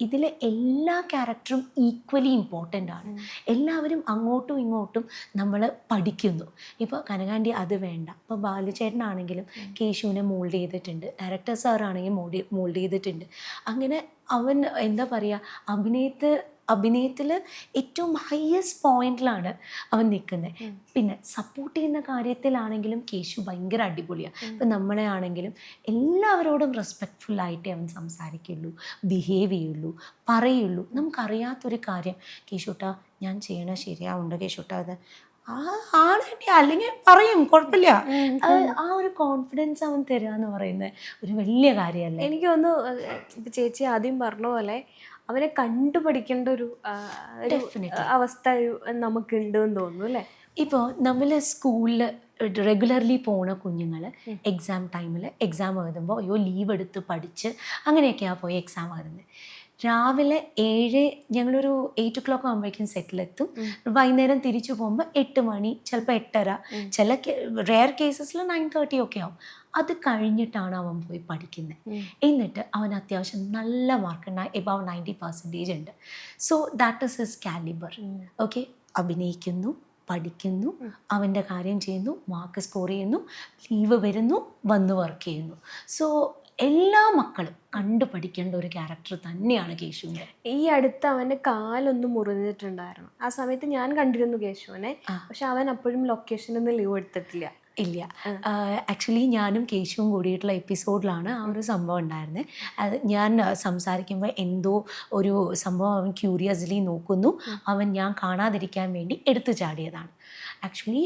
ഇതിലെ എല്ലാ ക്യാരക്ടറും equally important ആണ്. എല്ലാവരും അങ്ങോട്ടും ഇങ്ങോട്ടും നമ്മൾ പഠിക്കുന്നു. ഇപ്പോൾ കനകാണ്ടി അത് വേണ്ട. ഇപ്പോൾ ബാലുചേട്ടനാണെങ്കിലും കേശുവിനെ മോൾഡ് ചെയ്തിട്ടുണ്ട്. ഡയറക്ടർ സാറാണെങ്കിൽ മോൾഡ് മോൾഡ് ചെയ്തിട്ടുണ്ട്. അങ്ങനെ അവൻ എന്താ പറയുക അഭിനയത്ത് അഭിനയത്തിൽ ഏറ്റവും ഹയസ്റ്റ് പോയിന്റിലാണ് അവൻ നിൽക്കുന്നത്. പിന്നെ സപ്പോർട്ട് ചെയ്യുന്ന കാര്യത്തിലാണെങ്കിലും കേശു ഭയങ്കര അടിപൊളിയാണ് ഇപ്പം നമ്മളെ ആണെങ്കിലും എല്ലാവരോടും റെസ്പെക്റ്റ്ഫുൾ ആയിട്ടേ അവൻ സംസാരിക്കുള്ളൂ ബിഹേവ് ചെയ്യുള്ളൂ. പറയുള്ളൂ. നമുക്കറിയാത്തൊരു കാര്യം. കേശുട്ടാ ഞാൻ ചെയ്യണ ശരിയാവുണ്ട്? കേശുട്ടാ അത് ആ ആണെങ്കിൽ അല്ലെങ്കിൽ പറയും. കുഴപ്പമില്ല. ആ ഒരു കോൺഫിഡൻസ് അവൻ തരിക എന്ന് പറയുന്നത് ഒരു വലിയ കാര്യമല്ലേ? എനിക്ക് തോന്നുന്നു ചേച്ചി ആദ്യം പറഞ്ഞ പോലെ അവനെ കണ്ടുപഠിക്കേണ്ട ഒരു ഒരു. അവസ്ഥ നമുക്ക് നമുക്കുണ്ട് എന്ന് തോന്നുന്നു അല്ലേ? ഇപ്പോൾ നമ്മൾ സ്കൂളിൽ റെഗുലർലി പോണ കുഞ്ഞുങ്ങൾ എക്സാം ടൈമിൽ എക്സാം എഴുതുമ്പോൾ അയ്യോ ലീവ് എടുത്ത് പഠിച്ച് അങ്ങനെയൊക്കെയാണ് പോയി എക്സാം എഴുതുന്നത് രാവിലെ ഏഴ് ഞങ്ങളൊരു എയ്റ്റ് ഒ ക്ലോക്ക് ആകുമ്പോഴേക്കും സെറ്റിലെത്തും വൈകുന്നേരം തിരിച്ചു പോകുമ്പോൾ എട്ട് മണി ചിലപ്പോൾ എട്ടര. ചില റെയർ കേസസിൽ നയൻ തേർട്ടി ഒക്കെ ആവും. അത് കഴിഞ്ഞിട്ടാണ് അവൻ പോയി പഠിക്കുന്നത് എന്നിട്ട് അവൻ അത്യാവശ്യം നല്ല മാർക്ക് എബവ് നയന്റി പെർസെന്റേജ് ഉണ്ട്. So that is his calibre okay അഭിനയിക്കുന്നു പഠിക്കുന്നു അവന്റെ കാര്യം ചെയ്യുന്നു മാർക്ക് സ്കോർ ചെയ്യുന്നു ലീവ് വരുന്നു വന്ന് വർക്ക് ചെയ്യുന്നു. സോ എല്ലാ മക്കളും കണ്ടു പഠിക്കേണ്ട ഒരു ക്യാരക്ടർ തന്നെയാണ് കേശുവിന്റെ. ഈ അടുത്ത് അവന്റെ കാലൊന്ന് മുറിഞ്ഞിട്ടുണ്ടായിരുന്നു. ആ സമയത്ത് ഞാൻ കണ്ടിരുന്നു കേശുവിനെ. പക്ഷെ അവൻ അപ്പോഴും ലൊക്കേഷനിൽ നിന്ന് ലീവ് എടുത്തിട്ടില്ല. ഇല്ല. ആക്ച്വലി ഞാനും കേശുവും കൂടിയിട്ടുള്ള എപ്പിസോഡിലാണ് ആ ഒരു സംഭവം ഉണ്ടായിരുന്നത് അത് ഞാൻ സംസാരിക്കുമ്പോൾ എന്തോ ഒരു സംഭവം അവൻ ക്യൂരിയസ്ലി നോക്കുന്നു. അവൻ ഞാൻ കാണാതിരിക്കാൻ വേണ്ടി എടുത്തു ചാടിയതാണ്. ആക്ച്വലി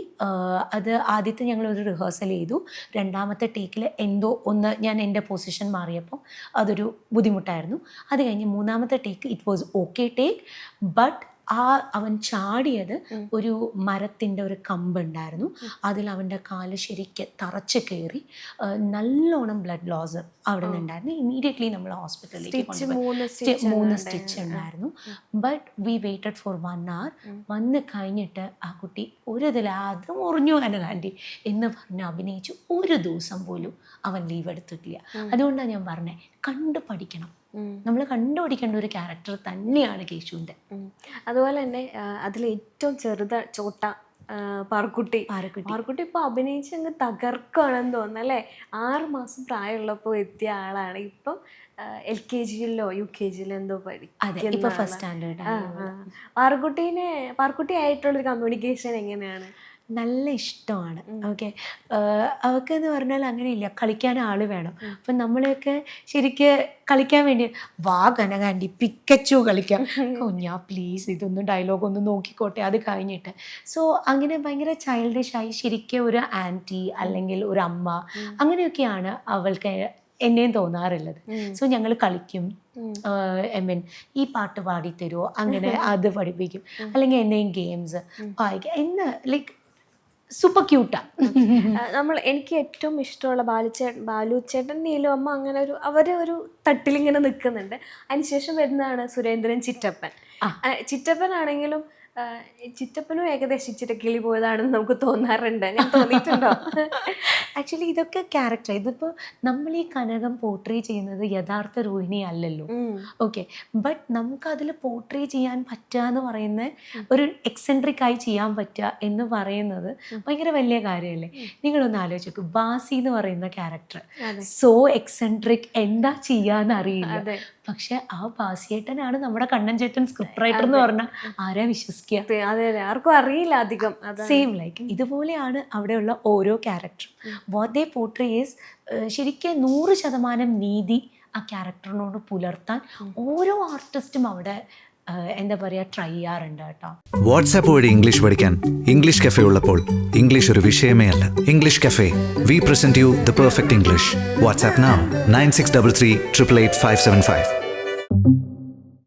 അത് ആദ്യത്തെ ഞങ്ങൾ ഒരു റിഹേഴ്സൽ ചെയ്തു. രണ്ടാമത്തെ ടേക്കിൽ എന്തോ ഒന്ന് ഞാൻ എന്റെ പൊസിഷൻ മാറിയപ്പോൾ അതൊരു ബുദ്ധിമുട്ടായിരുന്നു. അത് കഴിഞ്ഞ് മൂന്നാമത്തെ take it was okay take but ആ അവൻ ചാടിയത് ഒരു മരത്തിന്റെ ഒരു കമ്പുണ്ടായിരുന്നു. അതിൽ അവന്റെ കാൽ ശരിക്ക് തറച്ച് കയറി നല്ലോണം ബ്ലഡ് ലോസ് അവിടെ നിന്നുണ്ടായിരുന്നു. ഇമീഡിയറ്റ്ലി നമ്മൾ ഹോസ്പിറ്റലിലേക്ക് കൊണ്ടുപോയി. മൂന്ന് സ്റ്റിച്ച് ഉണ്ടായിരുന്നു. But we waited for one hour വന്ന് കഴിഞ്ഞിട്ട് ആ കുട്ടി ഒരു ഇതിൽ അത് മുറിഞ്ഞു അനുകാണ്ടി എന്ന് പറഞ്ഞ് അഭിനയിച്ച് ഒരു ദിവസം പോലും അവൻ ലീവ് എടുത്തിട്ടില്ല. അതുകൊണ്ടാണ് ഞാൻ പറഞ്ഞത് കണ്ടു പഠിക്കണം. നമ്മൾ കണ്ടുപിടിക്കേണ്ട ഒരു ക്യാരക്ടർ തന്നെയാണ് കേശുവിന്റെ. അതുപോലെ തന്നെ അതിൽ ഏറ്റവും ചെറുത ചോട്ട പാർക്കുട്ടി പാർക്കുട്ടി പാർക്കുട്ടി ഇപ്പൊ അഭിനയിച്ച് അങ്ങ് തകർക്കുകയാണെന്ന് തോന്നുന്നു അല്ലേ? ആറ് മാസം പ്രായമുള്ളപ്പോൾ എത്തിയ ആളാണ്. ഇപ്പം എൽ കെ ജിയിലോ യു കെ ജിയിലോ എന്തോ ആളാണ്. First standard. പാർക്കുട്ടീനെ പാർക്കുട്ടി ആയിട്ടുള്ളൊരു കമ്മ്യൂണിക്കേഷൻ എങ്ങനെയാണ്? നല്ല ഇഷ്ടമാണ്. ഓക്കെ. അവൾക്ക് എന്ന് പറഞ്ഞാൽ അങ്ങനെയില്ല. കളിക്കാൻ ആൾ വേണം. അപ്പം നമ്മളെയൊക്കെ ശരിക്ക് കളിക്കാൻ വേണ്ടി വാ കനകാൻഡി പിക്കച്ചു കളിക്കാം. കുഞ്ഞാ പ്ലീസ് ഇതൊന്നും ഡയലോഗ് ഒന്ന് നോക്കിക്കോട്ടെ. അത് കഴിഞ്ഞിട്ട്. സോ അങ്ങനെ ഭയങ്കര ചൈൽഡിഷായി ശരിക്കും ഒരു ആന്റി അല്ലെങ്കിൽ ഒരു അമ്മ അങ്ങനെയൊക്കെയാണ് അവൾക്ക് എന്നെയും തോന്നാറുള്ളത്. സോ ഞങ്ങൾ കളിക്കും. ഐ മീൻ ഈ പാട്ട് പാടിത്തരുമോ അങ്ങനെ അത് പഠിപ്പിക്കും. അല്ലെങ്കിൽ എന്തെങ്കിലും ഗെയിംസ് വായിക്കും. എന്ന് ലൈക്ക് സൂപ്പർ ക്യൂട്ടാ നമ്മൾ എനിക്ക് ഏറ്റവും ഇഷ്ടമുള്ള ബാലുച്ചേട്ടൻ ബാലുച്ചേട്ടൻ നീലു അമ്മ അങ്ങനെ ഒരു അവർ ഒരു തട്ടിലിങ്ങനെ നിൽക്കുന്നുണ്ട്. അതിനുശേഷം വരുന്നതാണ് സുരേന്ദ്രൻ ചിറ്റപ്പൻ. ചിറ്റപ്പൻ ആണെങ്കിലും ചിറ്റപ്പനും ഏകദേശം ഇച്ചിരി കിളി പോയതാണെന്ന് നമുക്ക് തോന്നാറുണ്ട്. ഞാൻ തോന്നിയിട്ടുണ്ടോ? ആക്ച്വലി ഇതൊക്കെ ക്യാരക്ടർ ഇതിപ്പോൾ നമ്മൾ ഈ കനകം പോർട്രേ ചെയ്യുന്നത് യഥാർത്ഥ രോഹിണി അല്ലല്ലോ. ഓക്കെ ബട്ട് നമുക്ക് അതിൽ പോർട്രേ ചെയ്യാൻ പറ്റുക എന്ന് പറയുന്ന ഒരു എക്സെൻട്രിക് ആയി ചെയ്യാൻ പറ്റുക എന്ന് പറയുന്നത് ഭയങ്കര വലിയ കാര്യമല്ലേ? നിങ്ങളൊന്ന് ആലോചിച്ച് നോക്ക് ബാസി എന്ന് പറയുന്ന ക്യാരക്ടർ സോ എക്സെൻട്രിക് എന്താ ചെയ്യാന്ന് അറിയില്ല. പക്ഷെ ആ ബാസിയേട്ടനാണ് നമ്മുടെ കണ്ണൻ ചേട്ടൻ സ്ക്രിപ്റ്റ് റൈറ്റർ എന്ന് പറഞ്ഞാൽ ആരാ വിശ്വസിക്കുക അതെ അതെ അതെ. ആർക്കും അറിയില്ല അധികം. സെയിം ലൈക്ക് ഇതുപോലെയാണ് അവിടെയുള്ള ഓരോ ക്യാരക്ടറും വാട്ട് ദേ പോർട്രേസ് ശരിക്കും നൂറ് ശതമാനം നീതി ആ ക്യാരക്ടറിനോട് പുലർത്താൻ ഓരോ ആർട്ടിസ്റ്റും അവിടെ എന്താ പറയുക ട്രൈ ചെയ്യാറുണ്ട് കേട്ടോ. വാട്സാപ്പ് വഴി ഇംഗ്ലീഷ് പഠിക്കാൻ ഇംഗ്ലീഷ് കഫേ ഉള്ളപ്പോൾ ഇംഗ്ലീഷ് ഒരു വിഷയമേ അല്ല. English cafe we present you the perfect English WhatsApp nine six double three triple eight five seven five